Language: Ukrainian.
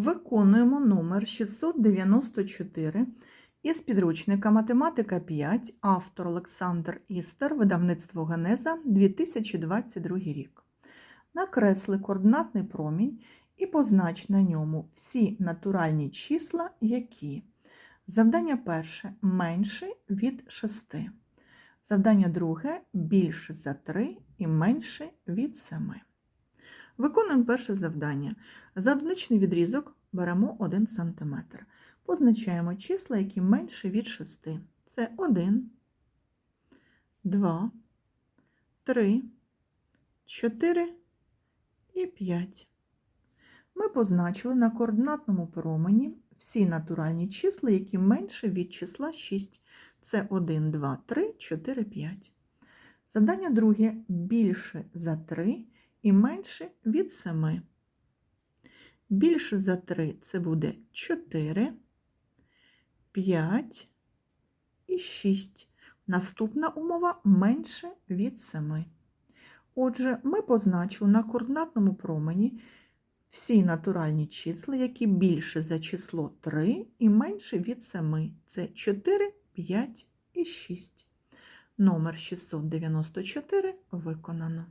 Виконуємо номер 694 із підручника Математика 5, автор Олександр Істер, видавництво Генеза, 2022 рік. Накресли координатний промінь і познач на ньому всі натуральні числа, які. Завдання перше менше від 6. Завдання друге більше за 3 і менше від 7. Виконуємо перше завдання. За одиничний відрізок беремо 1 см. Позначаємо числа, які менше від 6. Це 1, 2, 3, 4 і 5. Ми позначили на координатному промені всі натуральні числа, які менше від числа 6. Це 1, 2, 3, 4, 5. Завдання друге більше за 3 і менше від 7. Більше за 3 це буде 4, 5 і 6. Наступна умова менше від 7. Отже, ми позначили на координатному промені всі натуральні числа, які більше за число 3 і менше від 7. Це 4, 5 і 6. Номер 694 виконано.